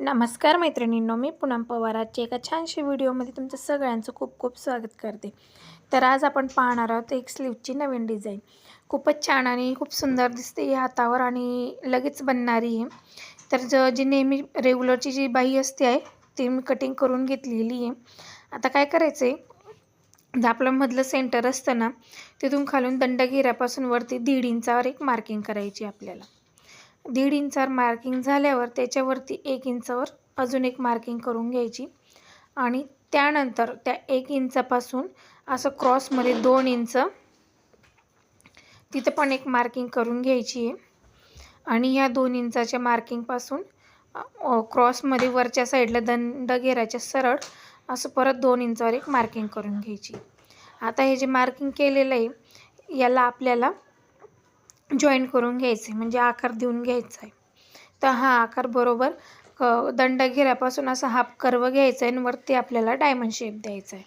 नमस्कार मैत्रिणींनो मी पूनम पवाराची एका छानशी व्हिडिओमध्ये तुमचं सगळ्यांचं खूप खूप स्वागत करते. तर आज आपण पाहणार आहोत एक स्लीवची नवीन डिझाईन. खूपच छान आणि खूप सुंदर दिसते ही हातावर आणि लगेच बनणारी आहे तर ज जी नेहमी रेग्युलरची जी बाई असते आहे ती मी कटिंग करून घेतलेली आहे. आता काय करायचं आहे आपलं मधलं सेंटर असतं ना तिथून खालून दंडगिऱ्यापासून वरती दीड इंचावर एक मार्किंग करायची आपल्याला. दीड इंचावर मार्किंग झाल्यावर त्याच्यावरती एक इंचावर अजून एक मार्किंग करून घ्यायची. आणि त्यानंतर त्या एक इंचापासून असं क्रॉसमध्ये दोन इंच तिथं पण एक मार्किंग करून घ्यायची आहे. आणि ह्या दोन इंचाच्या मार्किंगपासून क्रॉसमध्ये वरच्या साईडला दंड घेराच्या सरळ असं परत दोन इंचावर एक मार्किंग करून घ्यायची. आता हे जे मार्किंग केलेलं आहे याला आपल्याला जॉईन करून घ्यायचे म्हणजे आकार देऊन घ्यायचा आहे तर हा आकार बरोबर क दंड घेऱ्यापासून असा हाफ कर्व घ्यायचा आहे आणि वरती आपल्याला डायमंड शेप द्यायचा आहे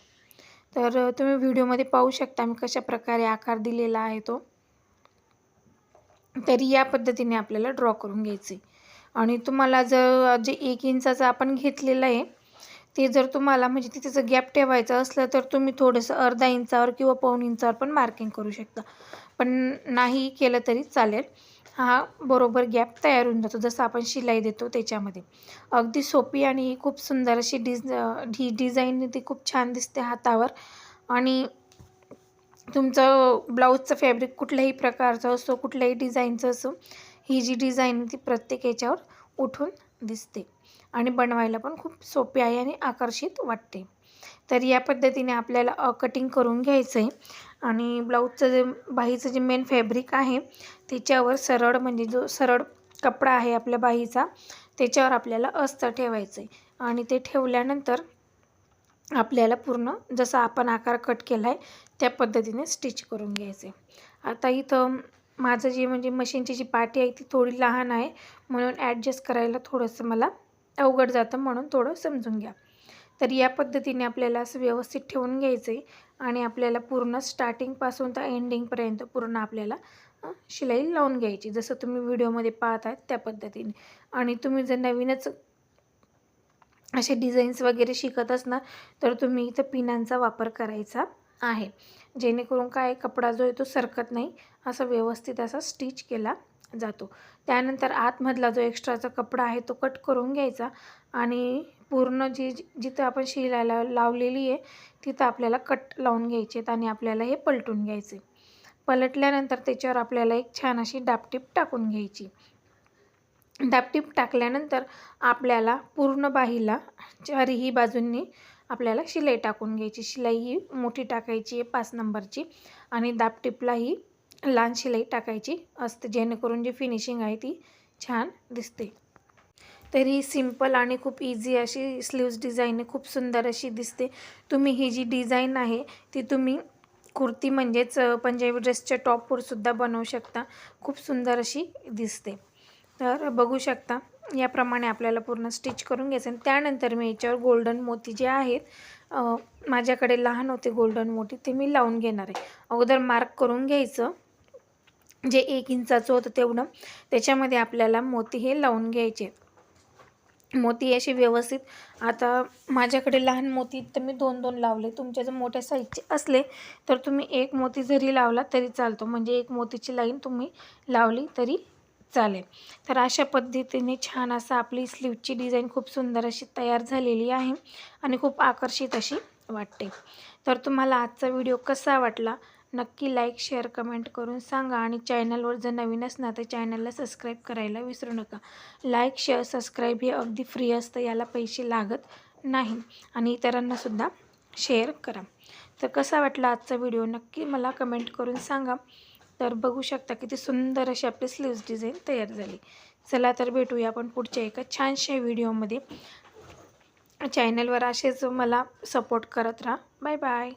तर तुम्ही व्हिडिओमध्ये पाहू शकता मी कशा प्रकारे आकार दिलेला आहे तो. तरी या पद्धतीने आपल्याला ड्रॉ करून घ्यायचे आणि तुम्हाला जर जे एक इंचाचं आपण घेतलेलं आहे ते जर तुम्हाला म्हणजे तिथेचं गॅप ठेवायचं असलं तर तुम्ही थोडंसं अर्धा इंचावर किंवा पाऊण इंचावर पण मार्किंग करू शकता. पण नाही केलं तरी चालेल. हा बरोबर गॅप तयार होऊन जातो. जसं आपण शिलाई देतो त्याच्यामध्ये. अगदी सोपी आणि खूप सुंदर अशी डिझ ही डिझाईन ती खूप छान दिसते हातावर. आणि तुमचं ब्लाऊजचं फॅब्रिक कुठल्याही प्रकारचं असो कुठल्याही डिझाईनचं असो ही जी डिझाईन ती प्रत्येक याच्यावर उठून दिसते. आणि बनवायला पण खूप सोपी आहे आणि आकर्षित वाटते. तर या पद्धतीने आपल्याला कटिंग करून घ्यायचं आहे आणि ब्लाऊजचं जे बाहीचं जे मेन फॅब्रिक आहे त्याच्यावर सरळ म्हणजे जो सरळ कपडा आहे आपल्या बाहीचा त्याच्यावर आपल्याला अस्तर ठेवायचं आहे आणि ते ठेवल्यानंतर आपल्याला पूर्ण जसा आपण आकार कट केला आहे त्या पद्धतीने स्टिच करून घ्यायचे आता इथं माझं जे म्हणजे मशीनची जी पाटी आहे ती थोडी लहान आहे म्हणून ॲडजस्ट करायला थोडंसं मला अवघड जातं म्हणून थोडं समजून घ्या. तर या पद्धतीने आपल्याला असं व्यवस्थित ठेवून घ्यायचं आहे आणि आपल्याला पूर्ण स्टार्टिंगपासून तर एंडिंगपर्यंत पूर्ण आपल्याला शिलाई लावून घ्यायची. जसं तुम्ही व्हिडिओमध्ये पाहत आहात त्या पद्धतीने. आणि तुम्ही जर नवीनच असे डिझाईन्स वगैरे शिकत असणार तर तुम्ही इथं पिनांचा वापर करायचा आहे. जेणेकरून काय कपडा जो आहे तो सरकत नाही असा व्यवस्थित असा स्टिच केला जातो. त्यानंतर आतमधला जो एक्स्ट्राचा कपडा आहे तो कट करून घ्यायचा. आणि पूर्ण जी जिथं आपण शिलायला लावलेली आहे तिथं आपल्याला कट लावून घ्यायचे आहेत आणि आपल्याला हे पलटून घ्यायचे पलटल्यानंतर त्याच्यावर आपल्याला एक छान अशी डापटीप टाकून घ्यायची. डापटीप टाकल्यानंतर आपल्याला पूर्ण बाहीला चारही बाजूंनी आपल्याला शिलाई टाकून घ्यायची. शिलाई ही मोठी टाकायची आहे पाच नंबरची आणि दापटिपला ही लहान शिलाई टाकायची असते जेणेकरून जी फिनिशिंग आहे ती छान दिसते. तर ही सिंपल आणि खूप इझी अशी स्लीव्ज डिझाईन आहे खूप सुंदर अशी दिसते. तुम्ही ही जी डिझाईन आहे ती तुम्ही कुर्ती म्हणजेच पंजाबी ड्रेसच्या टॉपवरसुद्धा बनवू शकता. खूप सुंदर अशी दिसते. तर बघू शकता याप्रमाणे आपल्याला पूर्ण स्टिच करून घ्यायचं आणि त्यानंतर मी याच्यावर गोल्डन मोती जे आहेत माझ्याकडे लहान होते गोल्डन मोती ते मी लावून घेणार आहे. अगोदर मार्क करून घ्यायचं. जे एक इंचाचं होतं तेवढं. त्याच्यामध्ये आपल्याला मोती हे लावून घ्यायचे. मोती असे व्यवस्थित आता माझ्याकडे लहान मोती तर मी दोन दोन लावले. तुमच्या जर मोठ्या साईजचे असले तर तुम्ही एक मोती जरी लावला तरी चालतो. म्हणजे एक मोतीची लाईन तुम्ही लावली तरी चालेल. तर अशा पद्धतीने छान असं आपली स्लीवची डिझाईन खूप सुंदर अशी तयार झालेली आहे आणि खूप आकर्षित अशी वाटते. तर तुम्हाला आजचा व्हिडिओ कसा वाटला? नक्की लाईक शेअर कमेंट करून सांगा आणि चॅनलवर जर नवीन असणार तर चॅनलला सबस्क्राईब करायला विसरू नका. लाईक शेअर सबस्क्राईब हे अगदी फ्री असतं याला पैसे लागत नाही. आणि इतरांनासुद्धा शेअर करा. तर कसा वाटला आजचा व्हिडिओ नक्की मला कमेंट करून सांगा. तर बघू शकता किती सुंदर अशी आपली स्लीव्ज डिझाईन तयार झाली. चला तर भेटूया आपण पुढच्या एका छानशा व्हिडिओमध्ये चॅनलवर असेच मला सपोर्ट करत राहा. Bye bye